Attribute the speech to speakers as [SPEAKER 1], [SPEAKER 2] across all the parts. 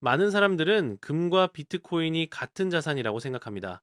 [SPEAKER 1] 많은 사람들은 금과 비트코인이 같은 자산이라고 생각합니다.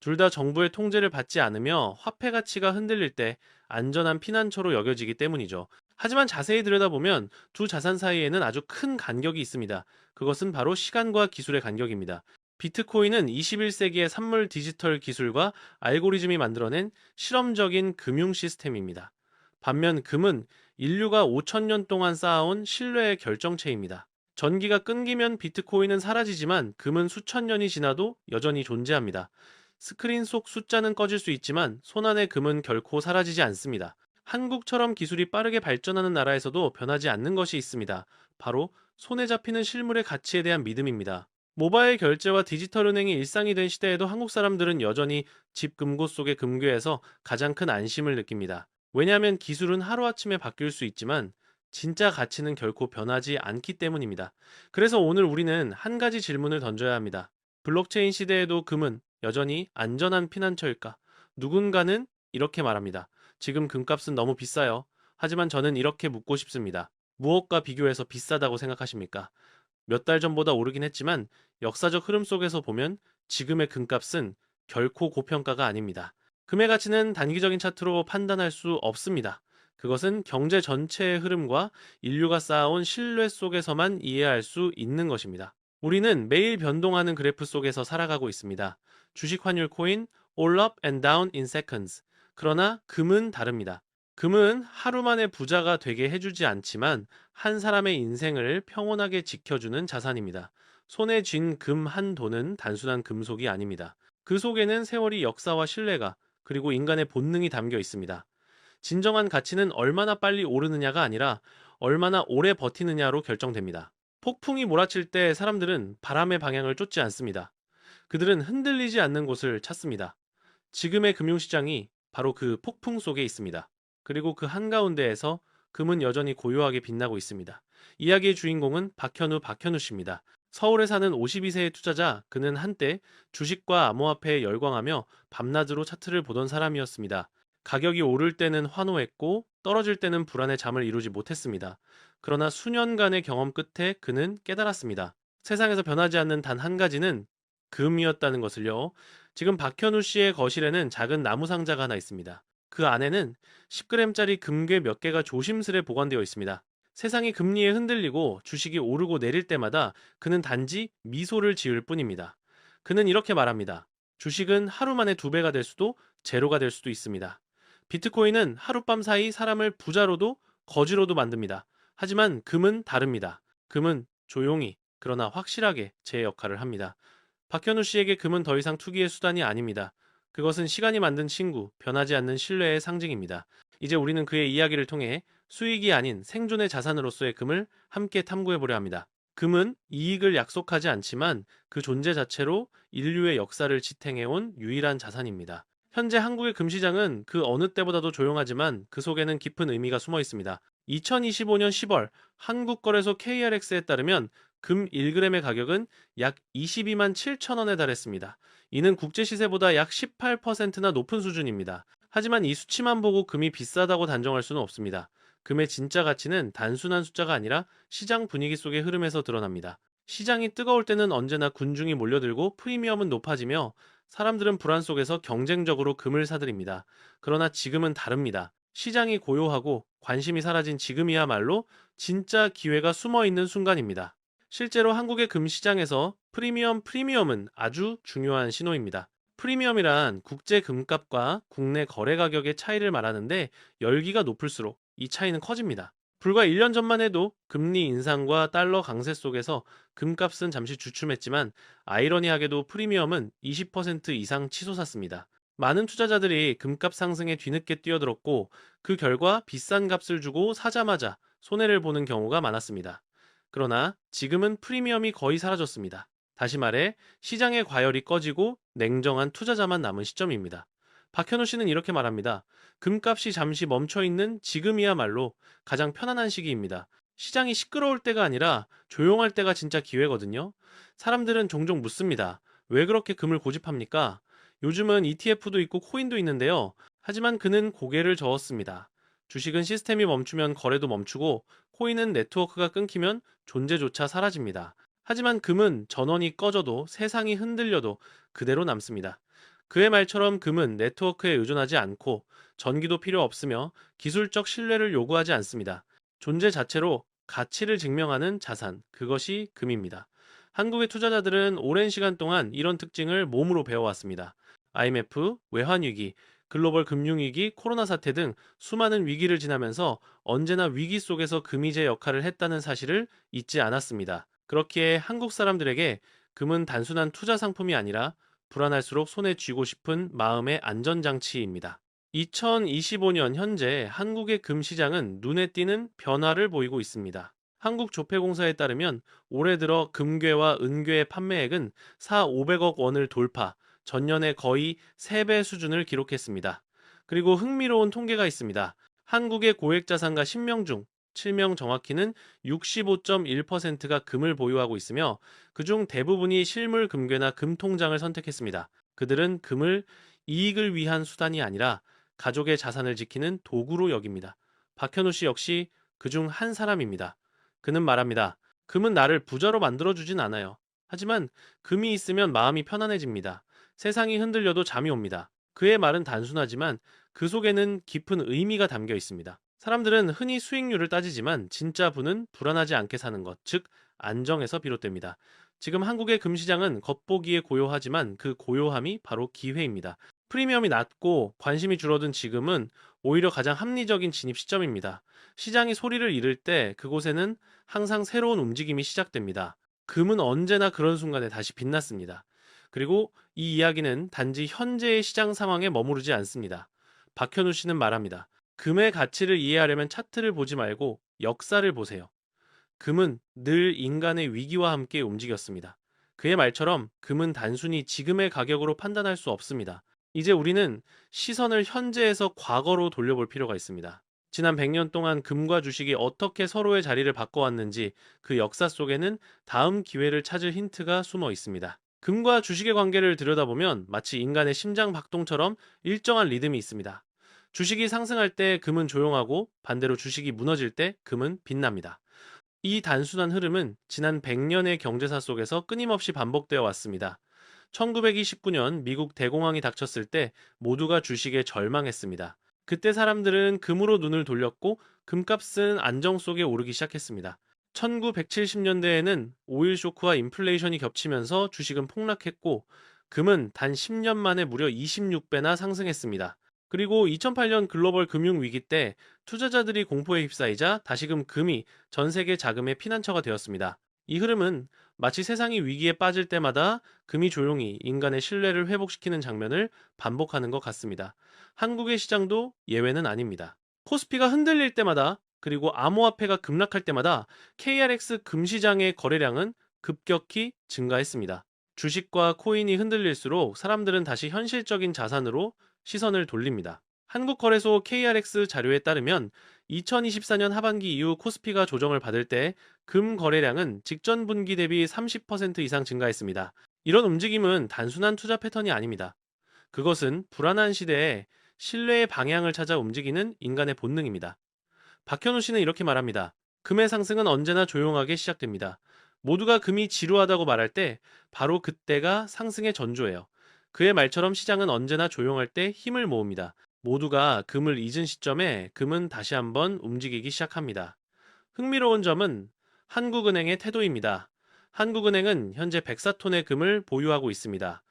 [SPEAKER 1] 둘 다 정부의 통제를 받지 않으며 화폐 가치가 흔들릴 때 안전한 피난처로 여겨지기 때문이죠. 하지만 자세히 들여다보면 두 자산 사이에는 아주 큰 간격이 있습니다. 그것은 바로 시간과 기술의 간격입니다. 비트코인은 21세기의 산물 디지털 기술과 알고리즘이 만들어낸 실험적인 금융 시스템입니다. 반면 금은 인류가 5천년 동안 쌓아온 신뢰의 결정체입니다. 전기가 끊기면 비트코인은 사라지지만 금은 수천 년이 지나도 여전히 존재합니다. 스크린 속 숫자는 꺼질 수 있지만 손안의 금은 결코 사라지지 않습니다. 한국처럼 기술이 빠르게 발전하는 나라에서도 변하지 않는 것이 있습니다. 바로 손에 잡히는 실물의 가치에 대한 믿음입니다. 모바일 결제와 디지털 은행이 일상이 된 시대에도 한국 사람들은 여전히 집 금고 속의 금괴에서 가장 큰 안심을 느낍니다. 왜냐하면 기술은 하루아침에 바뀔 수 있지만 진짜 가치는 결코 변하지 않기 때문입니다. 그래서 오늘 우리는 한 가지 질문을 던져야 합니다. 블록체인 시대에도 금은 여전히 안전한 피난처일까? 누군가는 이렇게 말합니다. 지금 금값은 너무 비싸요. 하지만 저는 이렇게 묻고 싶습니다. 무엇과 비교해서 비싸다고 생각하십니까? 몇 달 전보다 오르긴 했지만 역사적 흐름 속에서 보면 지금의 금값은 결코 고평가가 아닙니다. 금의 가치는 단기적인 차트로 판단할 수 없습니다. 그것은 경제 전체의 흐름과 인류가 쌓아온 신뢰 속에서만 이해할 수 있는 것입니다. 우리는 매일 변동하는 그래프 속에서 살아가고 있습니다. 주식 환율 코인 all up and down in seconds. 그러나 금은 다릅니다. 금은 하루 만에 부자가 되게 해주지 않지만 한 사람의 인생을 평온하게 지켜주는 자산입니다. 손에 쥔 금 한 돈은 단순한 금속이 아닙니다. 그 속에는 세월이 역사와 신뢰가 그리고 인간의 본능이 담겨 있습니다. 진정한 가치는 얼마나 빨리 오르느냐가 아니라 얼마나 오래 버티느냐로 결정됩니다. 폭풍이 몰아칠 때 사람들은 바람의 방향을 쫓지 않습니다. 그들은 흔들리지 않는 곳을 찾습니다. 지금의 금융시장이 바로 그 폭풍 속에 있습니다. 그리고 그 한가운데에서 금은 여전히 고요하게 빛나고 있습니다. 이야기의 주인공은 박현우 박현우 씨입니다. 서울에 사는 52세의 투자자, 그는 한때 주식과 암호화폐에 열광하며 밤낮으로 차트를 보던 사람이었습니다. 가격이 오를 때는 환호했고 떨어질 때는 불안에 잠을 이루지 못했습니다. 그러나 수년간의 경험 끝에 그는 깨달았습니다. 세상에서 변하지 않는 단 한 가지는 금이었다는 것을요. 지금 박현우 씨의 거실에는 작은 나무 상자가 하나 있습니다. 그 안에는 10g짜리 금괴 몇 개가 조심스레 보관되어 있습니다. 세상이 금리에 흔들리고 주식이 오르고 내릴 때마다 그는 단지 미소를 지을 뿐입니다. 그는 이렇게 말합니다. 주식은 하루 만에 두 배가 될 수도 제로가 될 수도 있습니다. 비트코인은 하룻밤 사이 사람을 부자로도 거지로도 만듭니다. 하지만 금은 다릅니다. 금은 조용히 그러나 확실하게 제 역할을 합니다. 박현우 씨에게 금은 더 이상 투기의 수단이 아닙니다. 그것은 시간이 만든 친구, 변하지 않는 신뢰의 상징입니다. 이제 우리는 그의 이야기를 통해 수익이 아닌 생존의 자산으로서의 금을 함께 탐구해 보려 합니다. 금은 이익을 약속하지 않지만 그 존재 자체로 인류의 역사를 지탱해온 유일한 자산입니다. 현재 한국의 금시장은 그 어느 때보다도 조용하지만 그 속에는 깊은 의미가 숨어 있습니다. 2025년 10월 한국거래소 KRX에 따르면 금 1g의 가격은 약 22만 7천 원에 달했습니다. 이는 국제 시세보다 약 18%나 높은 수준입니다. 하지만 이 수치만 보고 금이 비싸다고 단정할 수는 없습니다. 금의 진짜 가치는 단순한 숫자가 아니라 시장 분위기 속의 흐름에서 드러납니다. 시장이 뜨거울 때는 언제나 군중이 몰려들고 프리미엄은 높아지며 사람들은 불안 속에서 경쟁적으로 금을 사들입니다. 그러나 지금은 다릅니다. 시장이 고요하고 관심이 사라진 지금이야말로 진짜 기회가 숨어 있는 순간입니다. 실제로 한국의 금 시장에서 프리미엄 프리미엄은 아주 중요한 신호입니다. 프리미엄이란 국제 금값과 국내 거래 가격의 차이를 말하는데 열기가 높을수록 이 차이는 커집니다. 불과 1년 전만 해도 금리 인상과 달러 강세 속에서 금값은 잠시 주춤했지만 아이러니하게도 프리미엄은 20% 이상 치솟았습니다. 많은 투자자들이 금값 상승에 뒤늦게 뛰어들었고 그 결과 비싼 값을 주고 사자마자 손해를 보는 경우가 많았습니다. 그러나 지금은 프리미엄이 거의 사라졌습니다. 다시 말해 시장의 과열이 꺼지고 냉정한 투자자만 남은 시점입니다. 박현우 씨는 이렇게 말합니다. 금값이 잠시 멈춰 있는 지금이야말로 가장 편안한 시기입니다. 시장이 시끄러울 때가 아니라 조용할 때가 진짜 기회거든요. 사람들은 종종 묻습니다. 왜 그렇게 금을 고집합니까? 요즘은 ETF도 있고 코인도 있는데요. 하지만 그는 고개를 저었습니다. 주식은 시스템이 멈추면 거래도 멈추고 코인은 네트워크가 끊기면 존재조차 사라집니다. 하지만 금은 전원이 꺼져도 세상이 흔들려도 그대로 남습니다. 그의 말처럼 금은 네트워크에 의존하지 않고 전기도 필요 없으며 기술적 신뢰를 요구하지 않습니다. 존재 자체로 가치를 증명하는 자산, 그것이 금입니다. 한국의 투자자들은 오랜 시간 동안 이런 특징을 몸으로 배워왔습니다. IMF, 외환위기, 글로벌 금융위기, 코로나 사태 등 수많은 위기를 지나면서 언제나 위기 속에서 금이제 역할을 했다는 사실을 잊지 않았습니다. 그렇기에 한국 사람들에게 금은 단순한 투자 상품이 아니라 불안할수록 손에 쥐고 싶은 마음의 안전장치입니다. 2025년 현재 한국의 금 시장은 눈에 띄는 변화를 보이고 있습니다. 한국조폐공사에 따르면 올해 들어 금괴와 은괴의 판매액은 4, 500억 원을 돌파, 전년에 거의 3배 수준을 기록했습니다. 그리고 흥미로운 통계가 있습니다. 한국의 고액자산가 10명 중 7명 정확히는 65.1%가 금을 보유하고 있으며 그중 대부분이 실물 금괴나 금통장을 선택했습니다. 그들은 금을 이익을 위한 수단이 아니라 가족의 자산을 지키는 도구로 여깁니다. 박현우 씨 역시 그중 한 사람입니다. 그는 말합니다. 금은 나를 부자로 만들어주진 않아요. 하지만 금이 있으면 마음이 편안해집니다. 세상이 흔들려도 잠이 옵니다. 그의 말은 단순하지만 그 속에는 깊은 의미가 담겨 있습니다. 사람들은 흔히 수익률을 따지지만 진짜 부는 불안하지 않게 사는 것, 즉 안정에서 비롯됩니다. 지금 한국의 금시장은 겉보기에 고요하지만 그 고요함이 바로 기회입니다. 프리미엄이 낮고 관심이 줄어든 지금은 오히려 가장 합리적인 진입 시점입니다. 시장이 소리를 잃을 때 그곳에는 항상 새로운 움직임이 시작됩니다. 금은 언제나 그런 순간에 다시 빛났습니다. 그리고 이 이야기는 단지 현재의 시장 상황에 머무르지 않습니다. 박현우 씨는 말합니다. 금의 가치를 이해하려면 차트를 보지 말고 역사를 보세요. 금은 늘 인간의 위기와 함께 움직였습니다. 그의 말처럼 금은 단순히 지금의 가격으로 판단할 수 없습니다. 이제 우리는 시선을 현재에서 과거로 돌려볼 필요가 있습니다. 지난 100년 동안 금과 주식이 어떻게 서로의 자리를 바꿔왔는지 그 역사 속에는 다음 기회를 찾을 힌트가 숨어 있습니다. 금과 주식의 관계를 들여다보면 마치 인간의 심장 박동처럼 일정한 리듬이 있습니다. 주식이 상승할 때 금은 조용하고 반대로 주식이 무너질 때 금은 빛납니다. 이 단순한 흐름은 지난 100년의 경제사 속에서 끊임없이 반복되어 왔습니다. 1929년 미국 대공황이 닥쳤을 때 모두가 주식에 절망했습니다. 그때 사람들은 금으로 눈을 돌렸고 금값은 안정 속에 오르기 시작했습니다. 1970년대에는 오일 쇼크와 인플레이션이 겹치면서 주식은 폭락했고 금은 단 10년 만에 무려 26배나 상승했습니다. 그리고 2008년 글로벌 금융 위기 때 투자자들이 공포에 휩싸이자 다시금 금이 전 세계 자금의 피난처가 되었습니다. 이 흐름은 마치 세상이 위기에 빠질 때마다 금이 조용히 인간의 신뢰를 회복시키는 장면을 반복하는 것 같습니다. 한국의 시장도 예외는 아닙니다. 코스피가 흔들릴 때마다 그리고 암호화폐가 급락할 때마다 KRX 금시장의 거래량은 급격히 증가했습니다. 주식과 코인이 흔들릴수록 사람들은 다시 현실적인 자산으로 시선을 돌립니다. 한국거래소 KRX 자료에 따르면 2024년 하반기 이후 코스피가 조정을 받을 때 금 거래량은 직전 분기 대비 30% 이상 증가했습니다. 이런 움직임은 단순한 투자 패턴이 아닙니다. 그것은 불안한 시대에 신뢰의 방향을 찾아 움직이는 인간의 본능입니다. 박현우 씨는 이렇게 말합니다. 금의 상승은 언제나 조용하게 시작됩니다. 모두가 금이 지루하다고 말할 때 바로 그때가 상승의 전조예요. 그의 말처럼 시장은 언제나 조용할 때 힘을 모읍니다. 모두가 금을 잊은 시점에 금은 다시 한번 움직이기 시작합니다. 흥미로운 점은 한국은행의 태도입니다. 한국은행은 현재 104톤의 금을 보유하고 있습니다.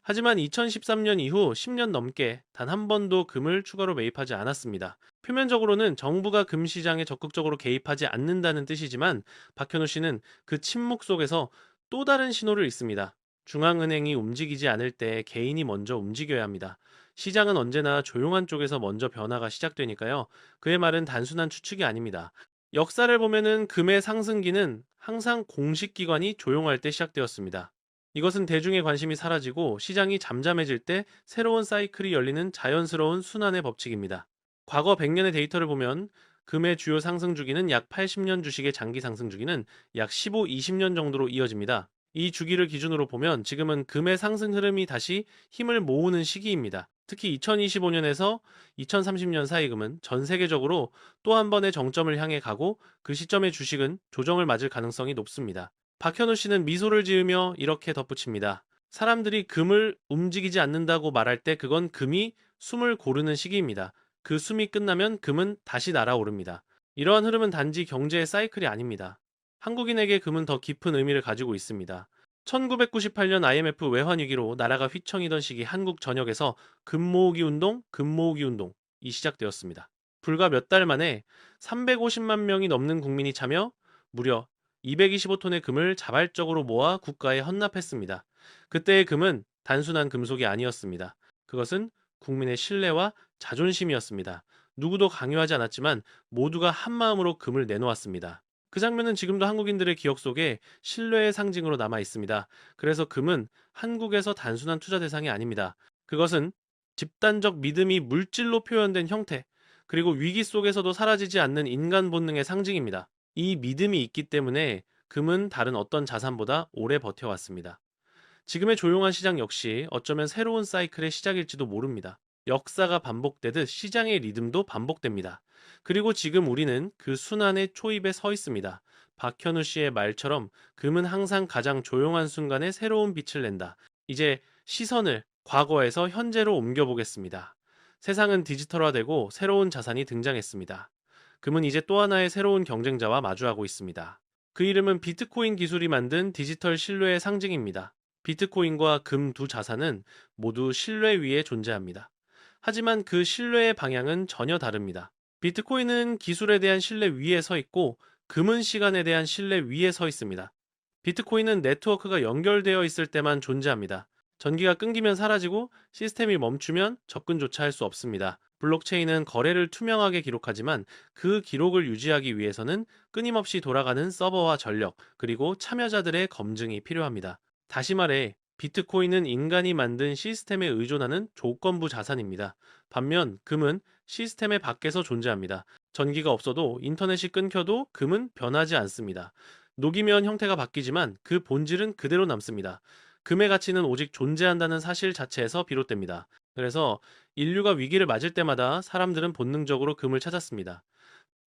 [SPEAKER 1] 하지만 2013년 이후 10년 넘게 단 한 번도 금을 추가로 매입하지 않았습니다. 표면적으로는 정부가 금 시장에 적극적으로 개입하지 않는다는 뜻이지만 박현우 씨는 그 침묵 속에서 또 다른 신호를 읽습니다. 중앙은행이 움직이지 않을 때 개인이 먼저 움직여야 합니다. 시장은 언제나 조용한 쪽에서 먼저 변화가 시작되니까요. 그의 말은 단순한 추측이 아닙니다. 역사를 보면은 금의 상승기는 항상 공식 기관이 조용할 때 시작되었습니다. 이것은 대중의 관심이 사라지고 시장이 잠잠해질 때 새로운 사이클이 열리는 자연스러운 순환의 법칙입니다. 과거 100년의 데이터를 보면 금의 주요 상승 주기는 약 80년 주식의 장기 상승 주기는 약 15, 20년 정도로 이어집니다. 이 주기를 기준으로 보면 지금은 금의 상승 흐름이 다시 힘을 모으는 시기입니다. 특히 2025년에서 2030년 사이 금은 전 세계적으로 또 한 번의 정점을 향해 가고 그 시점의 주식은 조정을 맞을 가능성이 높습니다. 박현우 씨는 미소를 지으며 이렇게 덧붙입니다. 사람들이 금을 움직이지 않는다고 말할 때 그건 금이 숨을 고르는 시기입니다. 그 숨이 끝나면 금은 다시 날아오릅니다. 이러한 흐름은 단지 경제의 사이클이 아닙니다. 한국인에게 금은 더 깊은 의미를 가지고 있습니다. 1998년 IMF 외환위기로 나라가 휘청이던 시기 한국 전역에서 금 모으기 운동, 금 모으기 운동이 시작되었습니다. 불과 몇 달 만에 350만 명이 넘는 국민이 참여 무려 225톤의 금을 자발적으로 모아 국가에 헌납했습니다. 그때의 금은 단순한 금속이 아니었습니다. 그것은 국민의 신뢰와 자존심이었습니다. 누구도 강요하지 않았지만 모두가 한마음으로 금을 내놓았습니다. 그 장면은 지금도 한국인들의 기억 속에 신뢰의 상징으로 남아 있습니다. 그래서 금은 한국에서 단순한 투자 대상이 아닙니다. 그것은 집단적 믿음이 물질로 표현된 형태, 그리고 위기 속에서도 사라지지 않는 인간 본능의 상징입니다. 이 믿음이 있기 때문에 금은 다른 어떤 자산보다 오래 버텨왔습니다. 지금의 조용한 시장 역시 어쩌면 새로운 사이클의 시작일지도 모릅니다. 역사가 반복되듯 시장의 리듬도 반복됩니다. 그리고 지금 우리는 그 순환의 초입에 서 있습니다. 박현우 씨의 말처럼 금은 항상 가장 조용한 순간에 새로운 빛을 낸다. 이제 시선을 과거에서 현재로 옮겨보겠습니다. 세상은 디지털화되고 새로운 자산이 등장했습니다. 금은 이제 또 하나의 새로운 경쟁자와 마주하고 있습니다. 그 이름은 비트코인 기술이 만든 디지털 신뢰의 상징입니다. 비트코인과 금 두 자산은 모두 신뢰 위에 존재합니다. 하지만 그 신뢰의 방향은 전혀 다릅니다. 비트코인은 기술에 대한 신뢰 위에 서 있고 금은 시간에 대한 신뢰 위에 서 있습니다. 비트코인은 네트워크가 연결되어 있을 때만 존재합니다. 전기가 끊기면 사라지고 시스템이 멈추면 접근조차 할 수 없습니다. 블록체인은 거래를 투명하게 기록하지만 그 기록을 유지하기 위해서는 끊임없이 돌아가는 서버와 전력, 그리고 참여자들의 검증이 필요합니다. 다시 말해, 비트코인은 인간이 만든 시스템에 의존하는 조건부 자산입니다. 반면 금은 시스템의 밖에서 존재합니다. 전기가 없어도 인터넷이 끊겨도 금은 변하지 않습니다. 녹이면 형태가 바뀌지만 그 본질은 그대로 남습니다. 금의 가치는 오직 존재한다는 사실 자체에서 비롯됩니다. 그래서 인류가 위기를 맞을 때마다 사람들은 본능적으로 금을 찾았습니다.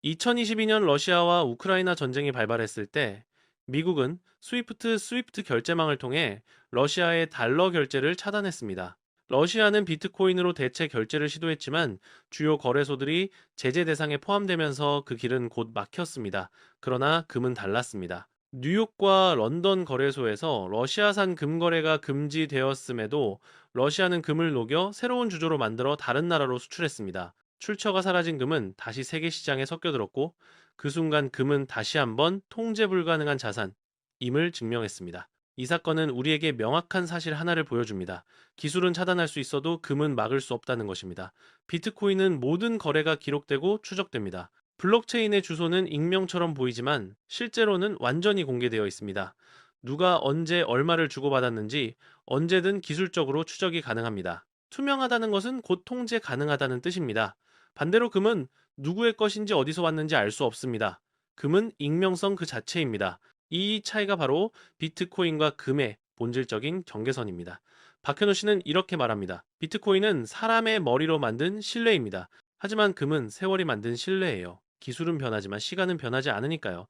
[SPEAKER 1] 2022년 러시아와 우크라이나 전쟁이 발발했을 때 미국은 스위프트 스위프트 결제망을 통해 러시아의 달러 결제를 차단했습니다. 러시아는 비트코인으로 대체 결제를 시도했지만 주요 거래소들이 제재 대상에 포함되면서 그 길은 곧 막혔습니다. 그러나 금은 달랐습니다. 뉴욕과 런던 거래소에서 러시아산 금 거래가 금지되었음에도 러시아는 금을 녹여 새로운 주조로 만들어 다른 나라로 수출했습니다. 출처가 사라진 금은 다시 세계 시장에 섞여들었고 그 순간 금은 다시 한번 통제 불가능한 자산임을 증명했습니다. 이 사건은 우리에게 명확한 사실 하나를 보여줍니다. 기술은 차단할 수 있어도 금은 막을 수 없다는 것입니다. 비트코인은 모든 거래가 기록되고 추적됩니다. 블록체인의 주소는 익명처럼 보이지만 실제로는 완전히 공개되어 있습니다. 누가 언제 얼마를 주고받았는지 언제든 기술적으로 추적이 가능합니다. 투명하다는 것은 곧 통제 가능하다는 뜻입니다. 반대로 금은 누구의 것인지 어디서 왔는지 알 수 없습니다. 금은 익명성 그 자체입니다. 이 차이가 바로 비트코인과 금의 본질적인 경계선입니다. 박현우 씨는 이렇게 말합니다. 비트코인은 사람의 머리로 만든 신뢰입니다. 하지만 금은 세월이 만든 신뢰예요. 기술은 변하지만 시간은 변하지 않으니까요.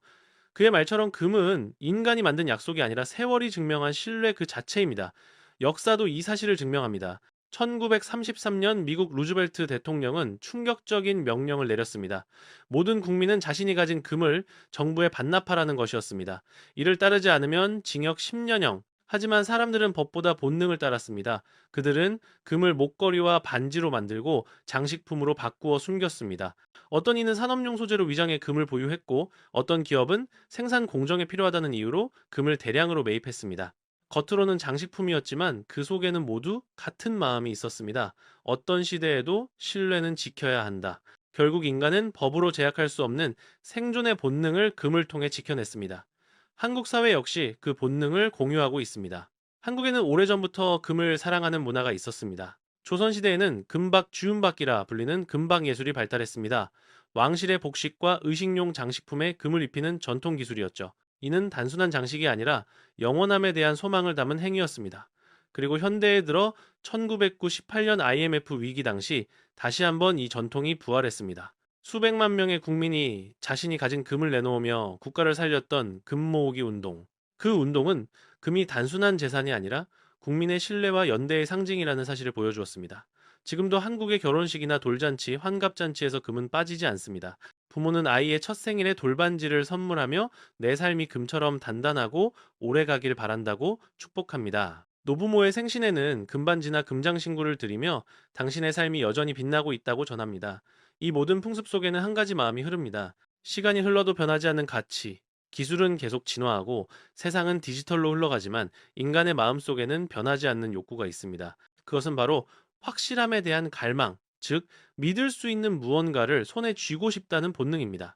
[SPEAKER 1] 그의 말처럼 금은 인간이 만든 약속이 아니라 세월이 증명한 신뢰 그 자체입니다. 역사도 이 사실을 증명합니다. 1933년 미국 루즈벨트 대통령은 충격적인 명령을 내렸습니다. 모든 국민은 자신이 가진 금을 정부에 반납하라는 것이었습니다. 이를 따르지 않으면 징역 10년형, 하지만 사람들은 법보다 본능을 따랐습니다. 그들은 금을 목걸이와 반지로 만들고 장식품으로 바꾸어 숨겼습니다. 어떤 이는 산업용 소재로 위장해 금을 보유했고 어떤 기업은 생산 공정에 필요하다는 이유로 금을 대량으로 매입했습니다. 겉으로는 장식품이었지만 그 속에는 모두 같은 마음이 있었습니다. 어떤 시대에도 신뢰는 지켜야 한다. 결국 인간은 법으로 제약할 수 없는 생존의 본능을 금을 통해 지켜냈습니다. 한국 사회 역시 그 본능을 공유하고 있습니다. 한국에는 오래전부터 금을 사랑하는 문화가 있었습니다. 조선시대에는 금박 주윤박이라 불리는 금박 예술이 발달했습니다. 왕실의 복식과 의식용 장식품에 금을 입히는 전통 기술이었죠. 이는 단순한 장식이 아니라 영원함에 대한 소망을 담은 행위였습니다. 그리고 현대에 들어 1998년 IMF 위기 당시 다시 한번 이 전통이 부활했습니다. 수백만 명의 국민이 자신이 가진 금을 내놓으며 국가를 살렸던 금 모으기 운동. 그 운동은 금이 단순한 재산이 아니라 국민의 신뢰와 연대의 상징이라는 사실을 보여주었습니다. 지금도 한국의 결혼식이나 돌잔치, 환갑잔치에서 금은 빠지지 않습니다. 부모는 아이의 첫 생일에 돌반지를 선물하며 내 삶이 금처럼 단단하고 오래 가길 바란다고 축복합니다. 노부모의 생신에는 금반지나 금장신구를 드리며 당신의 삶이 여전히 빛나고 있다고 전합니다. 이 모든 풍습 속에는 한 가지 마음이 흐릅니다. 시간이 흘러도 변하지 않는 가치. 기술은 계속 진화하고 세상은 디지털로 흘러가지만 인간의 마음 속에는 변하지 않는 욕구가 있습니다. 그것은 바로 확실함에 대한 갈망, 즉, 믿을 수 있는 무언가를 손에 쥐고 싶다는 본능입니다.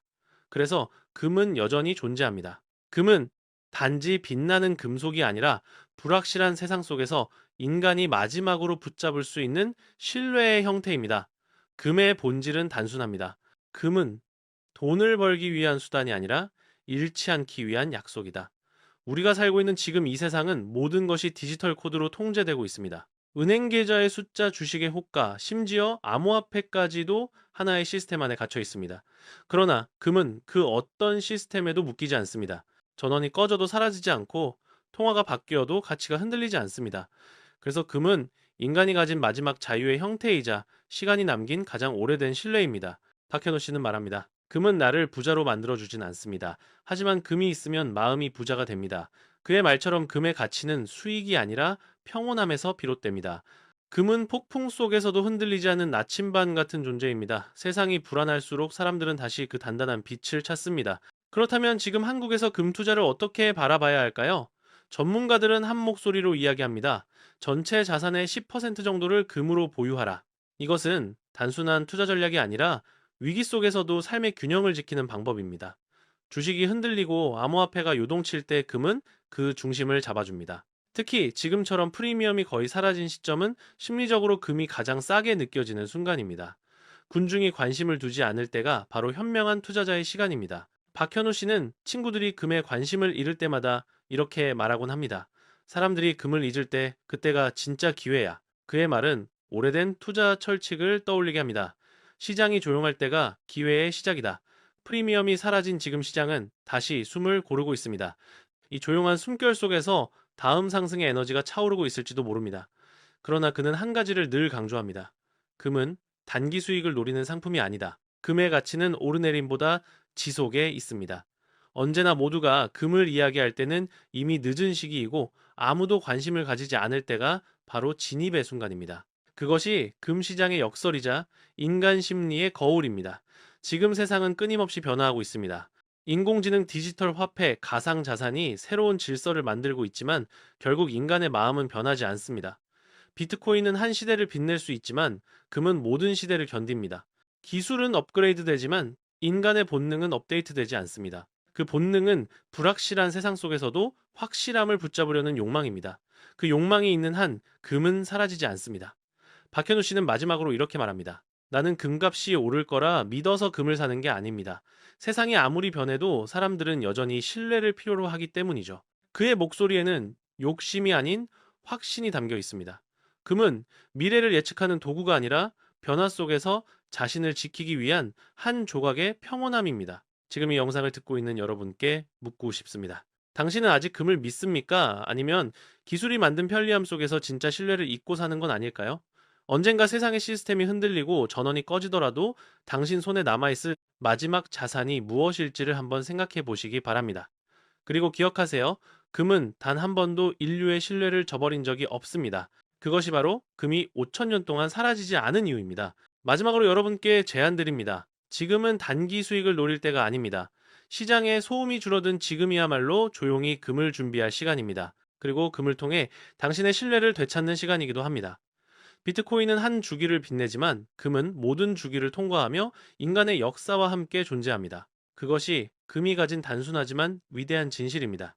[SPEAKER 1] 그래서 금은 여전히 존재합니다. 금은 단지 빛나는 금속이 아니라 불확실한 세상 속에서 인간이 마지막으로 붙잡을 수 있는 신뢰의 형태입니다. 금의 본질은 단순합니다. 금은 돈을 벌기 위한 수단이 아니라 잃지 않기 위한 약속이다. 우리가 살고 있는 지금 이 세상은 모든 것이 디지털 코드로 통제되고 있습니다. 은행 계좌의 숫자, 주식의 호가, 심지어 암호화폐까지도 하나의 시스템 안에 갇혀 있습니다. 그러나 금은 그 어떤 시스템에도 묶이지 않습니다. 전원이 꺼져도 사라지지 않고 통화가 바뀌어도 가치가 흔들리지 않습니다. 그래서 금은 인간이 가진 마지막 자유의 형태이자 시간이 남긴 가장 오래된 신뢰입니다. 박현호 씨는 말합니다. 금은 나를 부자로 만들어주진 않습니다. 하지만 금이 있으면 마음이 부자가 됩니다. 그의 말처럼 금의 가치는 수익이 아니라 평온함에서 비롯됩니다. 금은 폭풍 속에서도 흔들리지 않는 나침반 같은 존재입니다. 세상이 불안할수록 사람들은 다시 그 단단한 빛을 찾습니다. 그렇다면 지금 한국에서 금 투자를 어떻게 바라봐야 할까요? 전문가들은 한 목소리로 이야기합니다. 전체 자산의 10% 정도를 금으로 보유하라. 이것은 단순한 투자 전략이 아니라 위기 속에서도 삶의 균형을 지키는 방법입니다. 주식이 흔들리고 암호화폐가 요동칠 때 금은 그 중심을 잡아줍니다. 특히 지금처럼 프리미엄이 거의 사라진 시점은 심리적으로 금이 가장 싸게 느껴지는 순간입니다. 군중이 관심을 두지 않을 때가 바로 현명한 투자자의 시간입니다. 박현우 씨는 친구들이 금에 관심을 잃을 때마다 이렇게 말하곤 합니다. 사람들이 금을 잊을 때 그때가 진짜 기회야. 그의 말은 오래된 투자 철칙을 떠올리게 합니다. 시장이 조용할 때가 기회의 시작이다. 프리미엄이 사라진 지금 시장은 다시 숨을 고르고 있습니다. 이 조용한 숨결 속에서 다음 상승의 에너지가 차오르고 있을지도 모릅니다. 그러나 그는 한 가지를 늘 강조합니다. 금은 단기 수익을 노리는 상품이 아니다. 금의 가치는 오르내림보다 지속에 있습니다. 언제나 모두가 금을 이야기할 때는 이미 늦은 시기이고 아무도 관심을 가지지 않을 때가 바로 진입의 순간입니다. 그것이 금 시장의 역설이자 인간 심리의 거울입니다. 지금 세상은 끊임없이 변화하고 있습니다. 인공지능 디지털 화폐, 가상 자산이 새로운 질서를 만들고 있지만 결국 인간의 마음은 변하지 않습니다. 비트코인은 한 시대를 빛낼 수 있지만 금은 모든 시대를 견딥니다. 기술은 업그레이드 되지만 인간의 본능은 업데이트 되지 않습니다. 그 본능은 불확실한 세상 속에서도 확실함을 붙잡으려는 욕망입니다. 그 욕망이 있는 한 금은 사라지지 않습니다. 박현우 씨는 마지막으로 이렇게 말합니다. 나는 금값이 오를 거라 믿어서 금을 사는 게 아닙니다. 세상이 아무리 변해도 사람들은 여전히 신뢰를 필요로 하기 때문이죠. 그의 목소리에는 욕심이 아닌 확신이 담겨 있습니다. 금은 미래를 예측하는 도구가 아니라 변화 속에서 자신을 지키기 위한 한 조각의 평온함입니다. 지금 이 영상을 듣고 있는 여러분께 묻고 싶습니다. 당신은 아직 금을 믿습니까? 아니면 기술이 만든 편리함 속에서 진짜 신뢰를 잊고 사는 건 아닐까요? 언젠가 세상의 시스템이 흔들리고 전원이 꺼지더라도 당신 손에 남아있을 마지막 자산이 무엇일지를 한번 생각해 보시기 바랍니다. 그리고 기억하세요. 금은 단 한 번도 인류의 신뢰를 저버린 적이 없습니다. 그것이 바로 금이 5천년 동안 사라지지 않은 이유입니다. 마지막으로 여러분께 제안 드립니다. 지금은 단기 수익을 노릴 때가 아닙니다. 시장에 소음이 줄어든 지금이야말로 조용히 금을 준비할 시간입니다. 그리고 금을 통해 당신의 신뢰를 되찾는 시간이기도 합니다. 비트코인은 한 주기를 빛내지만 금은 모든 주기를 통과하며 인간의 역사와 함께 존재합니다. 그것이 금이 가진 단순하지만 위대한 진실입니다.